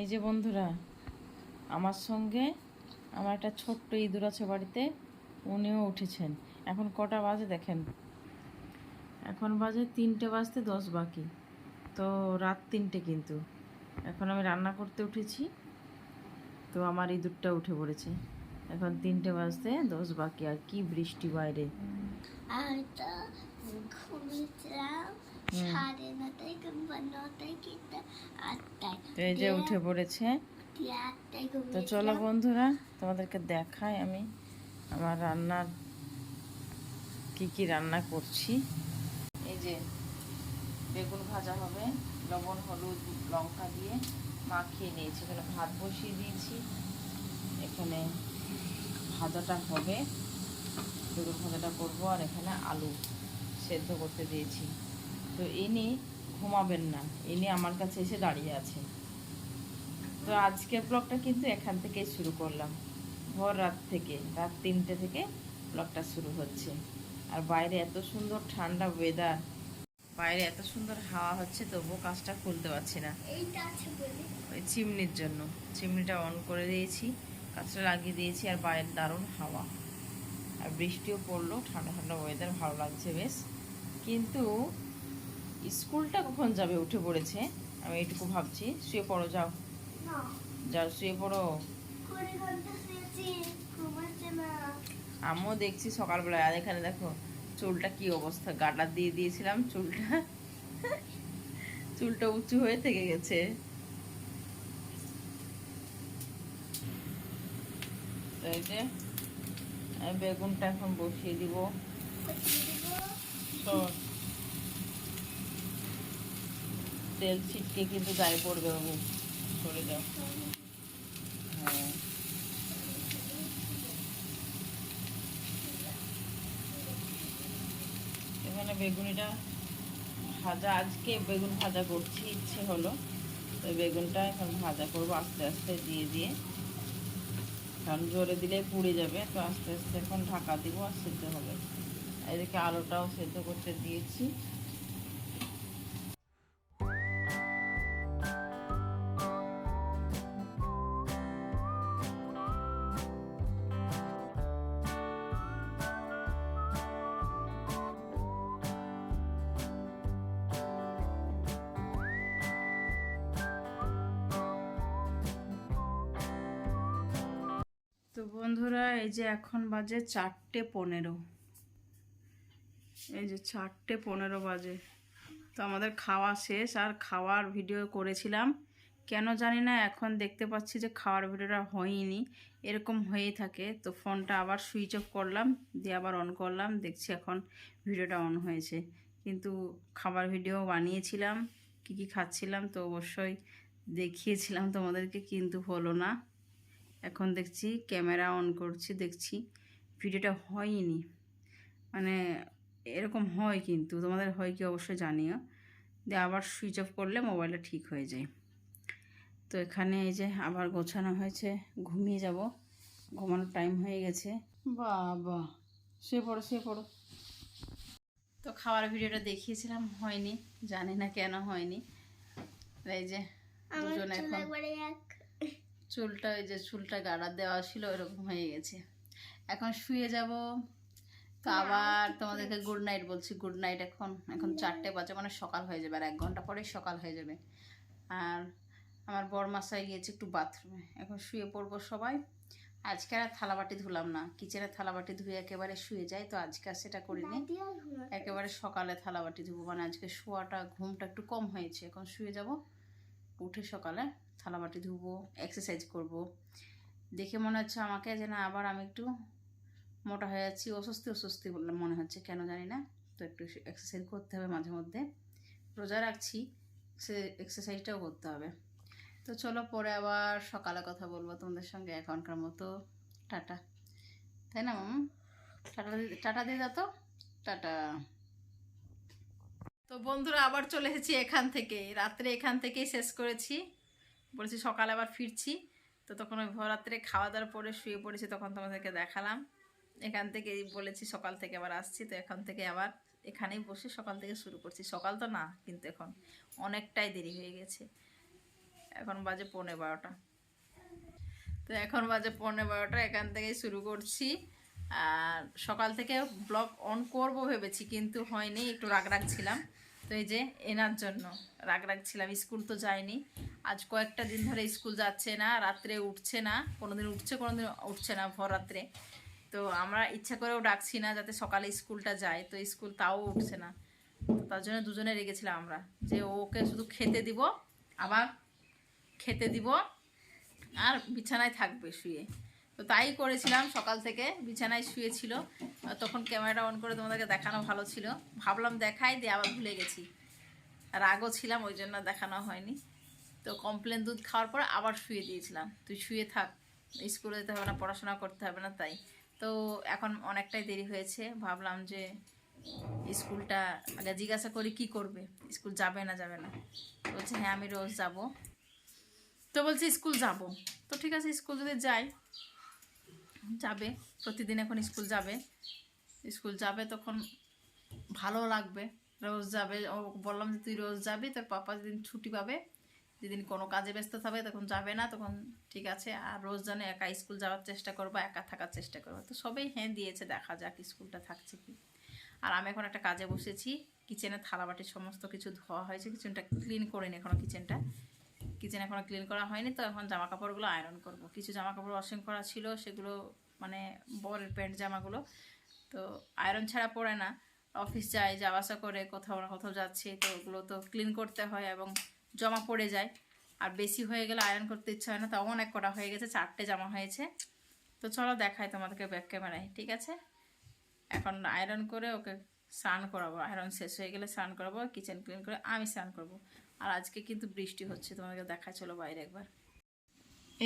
এই যে বন্ধুরা, আমার সঙ্গে আমার একটা ছোট্ট ইঁদুর আছে বাড়িতে, উনিও উঠেছেন। এখন কটা বাজে দেখেন? এখন বাজে তিনটে বাজতে দশ বাকি। তো রাত তিনটে কিন্তু। এখন আমি রান্না করতে উঠেছি, তো আমার ইঁদুরটা উঠে পড়েছে। এখন তিনটে বাজতে দশ বাকি, আর কি বৃষ্টি বাইরে। সাড়ে নটায় কিংবা নটায় কিন্তু আটটায়। এই যে উঠে পড়েছে। তো চলো বন্ধুরা তোমাদেরকে দেখাই আমি আমার রান্নার কি কি রান্না করছি। এই যে বেগুন ভাজা হবে লবণ হলুদ লঙ্কা দিয়ে মাখিয়ে নিয়েছি। এখানে ভাত বসিয়ে দিয়েছি। এখানে ভাজাটা হবে। বেগুন ভাজাটা করব আর এখানে আলু সেদ্ধ করতে দিয়েছি। তো ইনি ঘুমাবেন না। ইনি আমার কাছে এসে দাঁড়িয়ে আছে তো আজকের ব্লগটা কিন্তু এখান থেকেই শুরু করলাম। ভোর রাত থেকে রাত তিনটে থেকে ব্লগটা শুরু হচ্ছে। আর বাইরে এত সুন্দর ঠান্ডা ওয়েদার বাইরে এত সুন্দর হাওয়া হচ্ছে তবুও কাজটা খুলতে পারছি না। ওই চিমনির জন্য। চিমনিটা অন করে দিয়েছি কাজটা লাগিয়ে দিয়েছি আর বাইরে দারুণ হাওয়া। আর বৃষ্টিও পড়ল ঠান্ডা ঠান্ডা ওয়েদার ভালো লাগছে বেশ। কিন্তু স্কুলটা কখন যাবে? উঠে পড়েছে। আমি এইটুকু ভাবছি। শুয়ে পড়ো যাও। যাও শুয়ে পড়ো। আমিও দেখছি সকালবেলায়। আর এখানে দেখো চুলটা কি অবস্থা? গাটা দিয়ে দিয়েছিলাম চুলটা। চুলটা উঁচু হয়ে থেকে গেছে। বেগুনটা এখন বসিয়ে দিব। কোথায় দেবো? শোন তেল ছিটকে কিন্তু গায়ে পড়বে বাবু। সরে যাও। হ্যাঁ। এখানে বেগুনিটা ভাজা, আজকে বেগুন ভাজা করছি, ইচ্ছে হলো। তো বেগুনটা এখন ভাজা করব আস্তে আস্তে, দিয়ে দিয়ে। কারণ জোরে দিলে পুড়ে যাবে, তো আস্তে আস্তে এখন ঢাকা দিব আর সেদ্ধ হবে। এদিকে আলুটাও সেদ্ধ করতে দিয়েছি। তো বন্ধুরা, এই যে এখন বাজে চারটে পনেরো। এই যে চারটে পনেরো বাজে। তো আমাদের খাওয়া শেষ, আর খাওয়ার ভিডিও করেছিলাম। কেন জানি না, এখন দেখতে পাচ্ছি যে খাওয়ার ভিডিওটা হয়নি, এরকম হয়েই থাকে। তো ফোনটা আবার সুইচ অফ করলাম, দিয়ে আবার অন করলাম, দেখছি এখন ভিডিওটা অন হয়েছে। কিন্তু খাবার ভিডিও বানিয়েছিলাম, কি কি খাচ্ছিলাম তো অবশ্যই দেখিয়েছিলাম তোমাদেরকে, কিন্তু হলো না। এখন দেখছি ক্যামেরা অন করছি দেখছি ভিডিওটা হয়নি। মানে এরকম হয় কিন্তু তোমাদের হয় কি অবশ্যই জানিও। দিয়ে আবার সুইচ অফ করলে মোবাইলটা ঠিক হয়ে যায়। তো এখানে এই যে আবার গোছানো হয়েছে ঘুমিয়ে যাব। ঘুমানোর টাইম হয়ে গেছে। বাবা শুয়ে পড়ো শুয়ে পড়ো। তো খাওয়ার ভিডিওটা দেখিয়েছিলাম হয়নি। জানি না কেন হয়নি। এই যে দুজন এখন চুলটা ওই যে চুলটা গাড়া দেওয়া ছিল এরকম হয়ে গেছে। এখন শুয়ে যাব। তো আবার তোমাদেরকে গুড নাইট বলছি। গুড নাইট এখন এখন চারটে বাজে মানে সকাল হয়ে যাবে আর এক ঘণ্টা পরেই সকাল হয়ে যাবে। আর আমার বরমাসায় গিয়েছে একটু বাথরুমে এখন শুয়ে পড়ব সবাই। আজকে আর থালাবাটি ধুলাম না। কিচেনের থালাবাটি ধুয়ে একেবারে শুয়ে যাই তো আজকে আর সেটা করিনি। একেবারে সকালে থালাবাটি ধুবো। মানে আজকে শোয়াটা ঘুমটা একটু কম হয়েছে। এখন শুয়ে যাব। উঠে সকালে থালাবাটি ধুবো এক্সারসাইজ করব। দেখে মনে হচ্ছে আমাকে যে না, আবার আমি একটু মোটা হয়ে যাচ্ছি, অস্বস্তি অস্বস্তি মনে হচ্ছে, কেন জানি না। তো একটু এক্সারসাইজ করতে হবে মাঝে মধ্যে। রোজা রাখছি, সে এক্সারসাইজটাও করতে হবে। তো চলো পরে আবার সকালে কথা বলব তোমাদের সঙ্গে এখনকার মতো। টাটা। তাই না, মাম? টাটা টাটা দিয়ে দাও তো? টাটা। তো বন্ধুরা আবার চলে এসেছি এখান থেকে। রাত্রে এখান থেকেই শেষ করেছি। বলেছি সকালে আবার ফিরছি। তো তখন ওই ভরাত্রে খাওয়া দাওয়ার পরে শুয়ে পড়েছি, তখন তোমাদেরকে দেখালাম। এখান থেকে বলেছি সকাল থেকে আবার আসছি, তো এখান থেকে আবার এখানেই বসে সকাল থেকে শুরু করছি। সকাল তো না, কিন্তু এখন অনেকটাই দেরি হয়ে গেছে। এখন বাজে পৌনে বারোটা। তো এখন বাজে পৌনে বারোটা, এখান থেকেই শুরু করছি। আর সকাল থেকে ব্লগ অন করব ভেবেছি, কিন্তু হয়নি, একটু রাগ রাগ ছিলাম। তো এই যে এনার জন্য। রাগ রাখছিলাম স্কুল তো যায়নি। আজ কয়েকটা দিন ধরে স্কুল যাচ্ছে না, রাত্রে উঠছে না, কোনোদিন উঠছে কোনোদিন উঠছে না ভর রাত্রে। তো আমরা ইচ্ছা করেও ডাকছি না যাতে সকালে স্কুলটা যায়, তো স্কুল তাও উঠছে না। তার জন্য দুজনে রেগেছিলাম আমরা, যে ওকে শুধু খেতে দিব, আবার খেতে দিব, আর বিছানায় থাকবে শুয়ে। তো তাই করেছিলাম, সকাল থেকে বিছানায় শুয়েছিল। তখন ক্যামেরাটা অন করে তোমাদেরকে দেখানো ভালো ছিল। ভাবলাম দেখাই, দিয়ে আবার ভুলে গেছি। রাগও ছিলাম, ওই জন্য দেখানো হয়নি। তো কমপ্লেন দুধ খাওয়ার পর আবার শুয়ে দিয়েছিলাম। তুই শুয়ে থাক, স্কুলে যেতে হবে না, পড়াশোনা করতে হবে না, তাই। তো এখন অনেকটাই দেরি হয়েছে, ভাবলাম যে স্কুলটা, আগে জিজ্ঞাসা করি কি করবে? স্কুল যাবে না যাবে না। বলছে হ্যাঁ আমি রোজ যাব। তো বলছে, স্কুল যাব। তো ঠিক আছে, স্কুল যদি যাই যাবে। প্রতিদিন এখন স্কুল যাবে। স্কুল যাবে তখন ভালো লাগবে। রোজ যাবে বললাম যে তুই রোজ যাবি, তোর পাপা যেদিন ছুটি পাবে, যেদিন কোনো কাজে ব্যস্ত থাকবে তখন যাবে না, তখন ঠিক আছে। আর রোজ জানে একা স্কুল যাওয়ার চেষ্টা করব, একা থাকার চেষ্টা করব। তো সবাই হ্যাঁ দিয়েছে, দেখা যাক স্কুলটা থাকছে কি। আর আমি এখন একটা কাজে বসেছি কিচেনের থালাবাটির সমস্ত কিছু ধোয়া হয়েছে, কিচেনটা ক্লিন করিনি এখনও কিচেনটা। কিচেন এখনও ক্লিন করা হয়নি, তো এখন জামা কাপড়গুলো আয়রন করব। কিছু জামা কাপড় ওয়াশিং করা ছিল, সেগুলো মানে বরের প্যান্ট জামাগুলো তো আয়রন ছাড়া পড়ে না। অফিস যায়, যাওয়া আসা করে, কোথাও না কোথাও যাচ্ছে, তো ওগুলো তো ক্লিন করতে হয় এবং জমা পড়ে যায়। আর বেশি হয়ে গেলে আয়রন করতে ইচ্ছা হয় না, তাও অনেক কটা হয়ে গেছে, চারটে জামা হয়েছে। তো চলো দেখাই তোমাদেরকে ব্যাক ক্যামেরায় ঠিক আছে? এখন আয়রন করে ওকে স্নান করাবো আয়রন শেষ হয়ে গেলে স্নান করাবো কিচেন ক্লিন করে আমি স্নান করব। আর আজকে কিন্তু বৃষ্টি হচ্ছে, তোমাদেরকে দেখা চলো বাইরে একবার।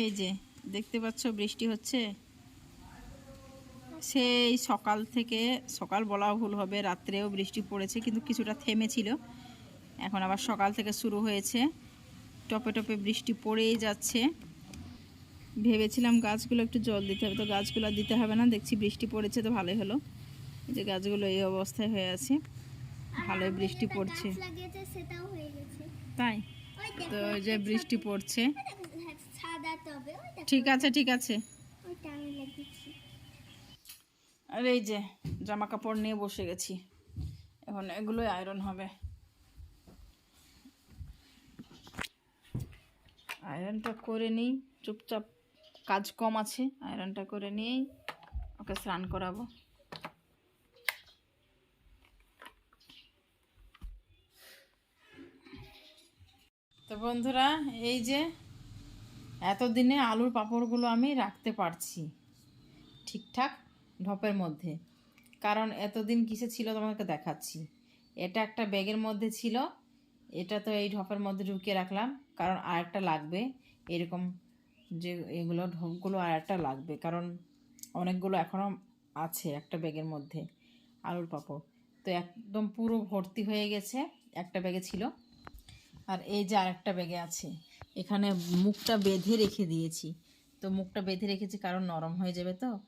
এই যে, দেখতে পাচ্ছ বৃষ্টি হচ্ছে? সেই সকাল থেকে সকাল বলা ভুল হবে রাত্রেও বৃষ্টি পড়েছে কিন্তু কিছুটা থেমেছিল। এখন আবার সকাল থেকে শুরু হয়েছে। টপে টপে বৃষ্টি পড়েই যাচ্ছে। ভেবেছিলাম গাছগুলো একটু জল দিতে হবে তো গাছগুলো দিতে হবে না। দেখছি বৃষ্টি পড়েছে তো ভালোই হলো। এই যে গাছগুলো এই অবস্থায় হয়ে আছে। ভালোই বৃষ্টি পড়ছে। তাই? তো যে বৃষ্টি পড়ছে। হ্যাঁ, ঠিক আছে ঠিক আছে। আর এই যে জামা কাপড় নিয়ে বসে গেছি। এখন এগুলোই আয়রন হবে। আয়রনটা করে নিই, চুপচাপ কাজ কম আছে আয়রনটা করে নিয়েই ওকে স্নান করাবো। তো বন্ধুরা, এই যে এতদিনে আলুর পাঁপড়গুলো আমি রাখতে পারছি। ঠিকঠাক ঢপের মধ্যে। কারণ এতদিন কিসে ছিল তোমাকে দেখাচ্ছি। এটা একটা ব্যাগের মধ্যে ছিল। এটা তো এই ঢপের মধ্যে ঢুকিয়ে রাখলাম। কারণ আর একটা লাগবে। এরকম যে এগুলো ঢপগুলো আর একটা লাগবে। কারণ অনেকগুলো এখনও আছে একটা ব্যাগের মধ্যে, আলুর পাঁপড়। তো একদম পুরো ভর্তি হয়ে গেছে একটা ব্যাগে ছিল। আর এই যে আরেকটা ব্যাগে আছে। এখানে মুখটা বেঁধে রেখে দিয়েছি। তো মুখটা বেঁধে রেখেছি কারণ নরম হয়ে যাবে তো।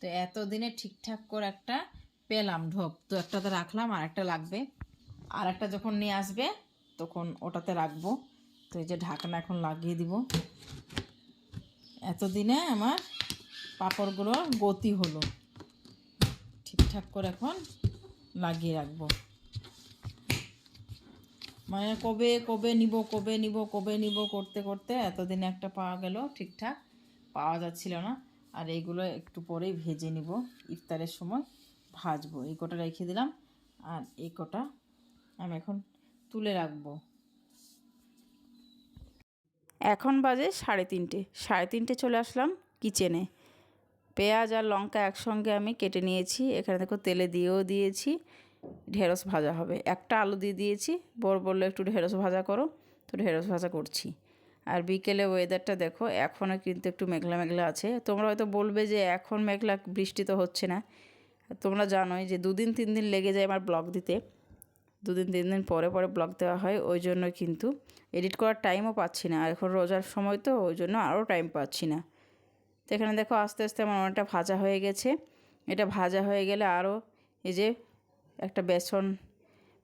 তো এতদিনে ঠিকঠাক করে একটা পেলাম ঢোপ তো একটাতে রাখলাম আর একটা লাগবে। আর একটা যখন নিয়ে আসবে, তখন ওটাতে রাখব। তো এই যে ঢাকনা এখন লাগিয়ে দিব। এতদিনে আমার পাঁপড়গুলো গতি হলো। ঠিকঠাক করে এখন লাগিয়ে রাখব। মানে কবে কবে নিব কবে নিব কবে নিব, করতে করতে এতদিনে একটা পাওয়া গেল ঠিকঠাক। পাওয়া যাচ্ছিল না। আর এইগুলো একটু পরেই ভেজে নিব। ইফতারের সময় ভাজবো। এই কটা রেখে দিলাম আর এই কটা আমি এখন তুলে রাখব। এখন বাজে সাড়ে তিনটে। সাড়ে তিনটে চলে আসলাম কিচেনে পেঁয়াজ আর লঙ্কা একসঙ্গে আমি কেটে নিয়েছি। এখানে দেখো তেলে দিয়েও দিয়েছি। ঢেঁড়স ভাজা হবে। একটা আলু দিয়ে দিয়েছি। বড় বলল একটু ঢেঁড়স ভাজা করো। তো ঢেঁড়স ভাজা করছি। আর বিকেলে ওয়েদারটা দেখো এখনও কিন্তু একটু মেঘলা মেঘলা আছে। তোমরা হয়তো বলবে যে এখন মেঘলা, বৃষ্টি তো হচ্ছে না। তোমরা জানোই যে দুদিন, তিন দিন লেগে যায় আমার ব্লগ দিতে। দুদিন, তিন দিন পরে পরে ব্লগ দেওয়া হয়, ওই জন্য কিন্তু এডিট করার টাইমও পাচ্ছি না। আর এখন রোজার সময় তো, ওই জন্য আরও টাইম পাচ্ছি না। তো এখানে দেখো আস্তে আস্তে আমার অনেকটা ভাজা হয়ে গেছে। এটা ভাজা হয়ে গেলে আরও এই যে একটা বেসন,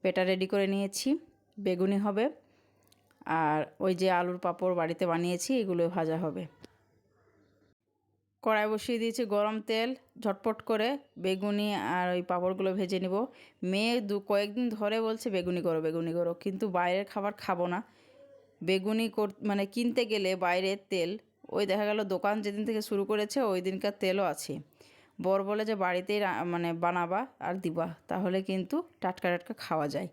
পেটা রেডি করে নিয়েছি। বেগুনি হবে। আর ওই যে আলুর পাঁপড় বাড়িতে বানিয়েছি, এগুলো ভাজা হবে। কড়াই বসিয়ে দিয়েছি গরম তেল, ঝটপট করে বেগুনি আর ওই পাঁপড়গুলো ভেজে নিব। মেয়ে দু কয়েকদিন ধরে বলছে, বেগুনি করো বেগুনি করো। কিন্তু বাইরের খাবার খাব না। বেগুনি কর মানে কিনতে গেলে বাইরের তেল, ওই দেখা গেল দোকান যেদিন থেকে শুরু করেছে, ওই দিনকার তেলও আছে। বর বলে যে, বাড়িতেই মানে বানাবা আর দিবা, তাহলে কিন্তু টাটকা টাটকা খাওয়া যায়।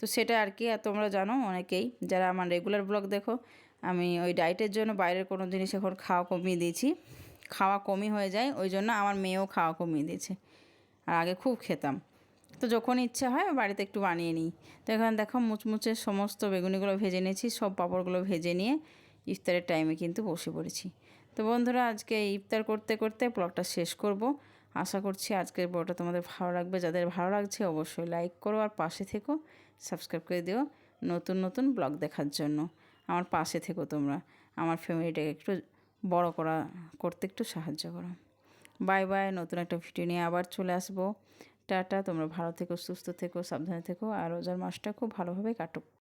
তো সেটা আর কি তোমরা জানো অনেকেই যারা আমার রেগুলার ব্লগ দেখো, আমি ওই ডায়েটের জন্য বাইরের কোনো জিনিস এখন খাওয়া কমিয়ে দিয়েছি। খাওয়া কমই হয়ে যায়, ওই জন্য আমার মেয়েও খাওয়া কমিয়ে দিয়েছে। আর আগে খুব খেতাম। তো যখন ইচ্ছা হয় বাড়িতে একটু বানিয়ে নিই। তো এখানে দেখো মুচমুচে সমস্ত বেগুনিগুলো ভেজে নিয়েছি, সব পাঁপড়গুলো ভেজে নিয়ে ইফতারের টাইমে কিন্তু বসে পড়েছি। তো বন্ধুরা, আজকে ইফতার করতে করতে ব্লগটা শেষ করব। আশা করছি আজকের ব্লগটা তোমাদের ভালো লাগবে। যাদের ভালো লাগছে অবশ্যই লাইক করো আর পাশে থেকো। সাবস্ক্রাইব করে দিও নতুন নতুন ব্লগ দেখার জন্য। আমার পাশে থেকো তোমরা। আমার ফ্যামিলিটাকে একটু বড় করা, করতে একটু সাহায্য করো। বাই বাই, নতুন একটা ভিডিও নিয়ে আবার চলে আসব। টাটা, তোমরা ভালো থেকো, সুস্থ থেকো, সাবধানে থেকো, আর রোজার মাসটা খুব ভালোভাবে কাটো